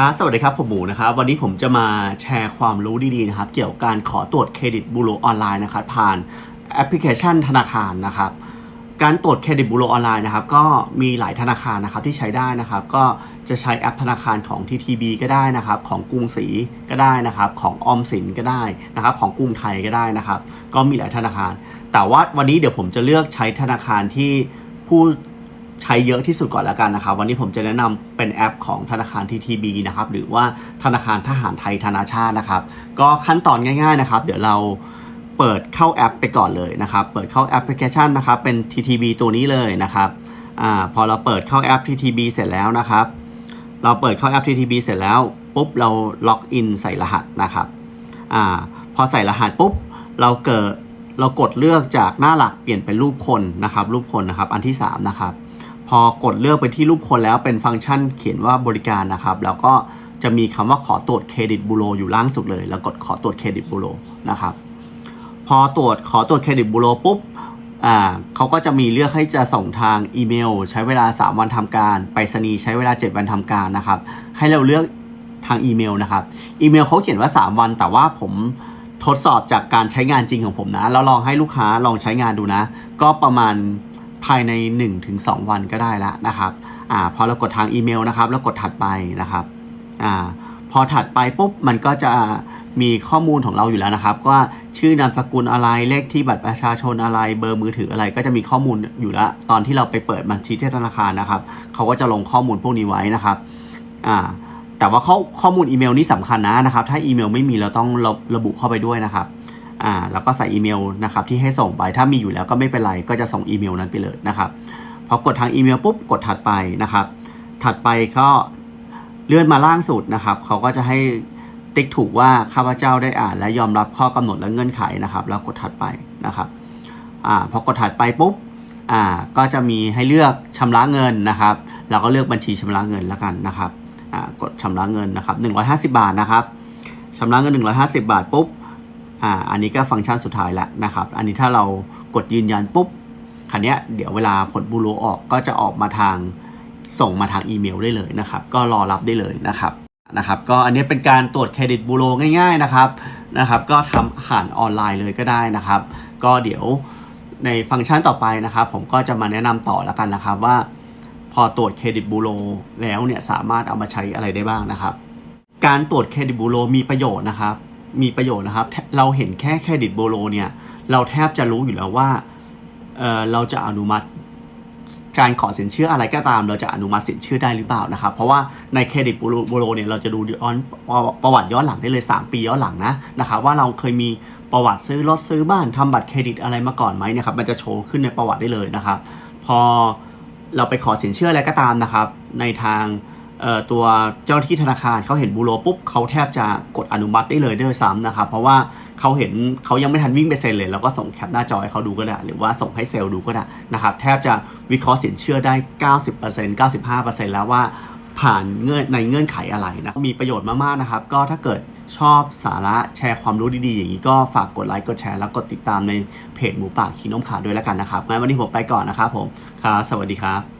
ครับสวัสดีครับผมหมูนะครับวันนี้ผมจะมาแชร์ความรู้ดีๆนะครับ เกี่ยวกับการขอตรวจเครดิตบูโรออนไลน์นะครับผ่านแอปพลิเคชันธนาคารนะครับ การตรวจเครดิตบูโรออนไลน์นะครับก็มีหลายธนาคารนะครับที่ใช้ได้นะครับ ก็จะใช้แอปธนาคารของ TTB ก็ได้นะครับ ของกรุงศรีก็ได้นะครับ ของออมสินก็ได้นะครับ ของกรุงไทยก็ได้นะครับ ก็มีหลายธนาคาร แต่ว่าวันนี้เดี๋ยวผมจะเลือกใช้ธนาคารที่ผู้ ใช้เยอะที่สุดก่อนแล้วกันนะครับ วันนี้ผมจะแนะนำเป็นแอปของธนาคาร TTB นะครับ หรือว่าธนาคารทหารไทยธนาชาตินะครับ ก็ขั้นตอนง่ายๆนะครับ เดี๋ยวเราเปิดเข้าแอปไปก่อนเลยนะครับ เปิดเข้าแอปพลิเคชันนะครับ เป็น TTB ตัวนี้เลยนะครับอ่าพอเราเปิดเข้าแอป TTB เสร็จแล้วนะครับ เราเปิดเข้าแอป TTB เสร็จแล้วปุ๊บเราล็อกอินใส่รหัสนะครับอ่าพอใส่รหัสปุ๊บเราเกิดเรากดเลือกจากหน้าหลักเปลี่ยนเป็นรูปคนนะครับ รูปคนนะครับ อันที่สามนะครับ พอกดเลือกไปที่รูปคนแล้วเป็นฟังก์ชันเขียนว่าบริการนะครับ แล้วก็จะมีคำว่าขอตรวจเครดิตบูโรอยู่ล่างสุดเลย แล้วกดขอตรวจเครดิตบูโรนะครับ พอตรวจขอตรวจเครดิตบูโรปุ๊บอ่าเขาก็จะมีเลือกให้จะส่งทางอีเมล ใช้เวลา 3 วันทำการไปรษณีย์ใช้เวลา 7 วันทำการนะครับ ให้เราเลือกทางอีเมลนะครับ อีเมลเขาเขียนว่า 3 วัน แต่ว่าผมทดสอบจากการใช้งานจริงของผมนะ แล้วลองให้ลูกค้าลองใช้งานดูนะ ก็ประมาณ ภายใน 1-2 วันก็ได้แล้วนะครับอ่าพอเรากดทางอีเมลนะครับ แล้วกดถัดไปนะครับอ่าพอถัดไปปุ๊บมันก็จะมีข้อมูลของเราอยู่แล้วนะครับ ว่าชื่อนามสกุลอะไรเลขที่บัตรประชาชนอะไรเบอร์มือถืออะไร ก็จะมีข้อมูลอยู่แล้ว ตอนที่เราไปเปิดบัญชีที่ธนาคารนะครับ เขาก็จะลงข้อมูลพวกนี้ไว้นะครับอ่าแต่ว่าข้อข้อมูลอีเมลนี่สำคัญนะนะครับ ถ้าอีเมลไม่มีเราต้องระระบุเข้าไปด้วยนะครับ อ่าแล้วก็ใส่อีเมลนะครับที่ให้ส่งไปถ้ามีอยู่แล้วก็ไม่เป็นไรก็จะส่งอีเมลนั้นไปเลยนะครับพอกดทางอีเมลปุ๊บกดถัดไปนะครับ ถัดไปก็เลื่อนมาล่างสุดนะครับเขาก็จะให้ติ๊กถูกว่าข้าพเจ้าได้อ่าน และยอมรับข้อกำหนดและเงื่อนไขนะครับ แล้วกดถัดไปนะครับอ่าพอกดถัดไปปุ๊บอ่าก็จะมีให้เลือกชำระเงินนะครับเราก็เลือกบัญชีชำระเงินแล้วกันนะครับอ่ากดชำระเงินนะครับ150 บาทนะครับชำระเงิน 150 บาทปุ๊บ อ่าอันนี้ก็ฟังก์ชันสุดท้ายแล้วนะครับ อันนี้ถ้าเรากดยืนยันปุ๊บคันนี้เดี๋ยวเวลาผลบูโรออกก็จะออกมาทางส่งมาทางอีเมลได้เลยนะครับ ก็รอรับได้เลยนะครับนะครับ ก็อันนี้เป็นการตรวจเครดิตบูโรง่ายๆนะครับนะครับ ก็ทำผ่านออนไลน์เลยก็ได้นะครับ ก็เดี๋ยวในฟังก์ชันต่อไปนะครับ ผมก็จะมาแนะนำต่อแล้วกันนะครับว่า พอตรวจเครดิตบูโรแล้วเนี่ยสามารถเอามาใช้อะไรได้บ้างนะครับ การตรวจเครดิตบูโรมีประโยชน์นะครับ มีประโยชน์นะครับ เราเห็นแค่เครดิตบูโรเนี่ย เราแทบจะรู้อยู่แล้วว่าเออเราจะอนุมัติการขอสินเชื่ออะไรก็ตาม เราจะอนุมัติสินเชื่อได้หรือเปล่านะครับ เพราะว่าในเครดิตบูโรบูโรเนี่ยเราจะดูย้อนประวัติย้อนหลังได้เลย 3 ปีย้อนหลังนะนะครับว่าเราเคยมีประวัติซื้อรถซื้อบ้านทำบัตรเครดิตอะไรมาก่อนไหมเนะครับมันจะโชว์ขึ้นในประวัติได้เลยนะครับ พอเราไปขอสินเชื่ออะไรก็ตามนะครับ ในทาง ตัวเจ้าหน้าที่ธนาคารเขาเห็นบูโรปุ๊บเขาแทบจะกดอนุมัติได้เลยด้วยซ้ำนะครับ เพราะว่าเขาเห็นเขายังไม่ทันวิ่งไปเซ็นเลยเราก็ส่งแคปหน้าจอให้เขาดูก็ได้ หรือว่าส่งให้เซลล์ดูก็ได้นะครับ แทบจะวิเคราะห์สินเชื่อได้ 90% 95%แล้วว่าผ่านเงื่อนในเงื่อนไขอะไรนะมีประโยชน์มากๆนะครับ ก็ถ้าเกิดชอบสาระแชร์ความรู้ดีๆ อย่างนี้ก็ฝากกดไลค์กดแชร์แล้วกดติดตามในเพจหมูป่าขีนมขาด้วยแล้วกันนะครับงั้นวันนี้ผมไปก่อนนะครับผมครับสวัสดีครับ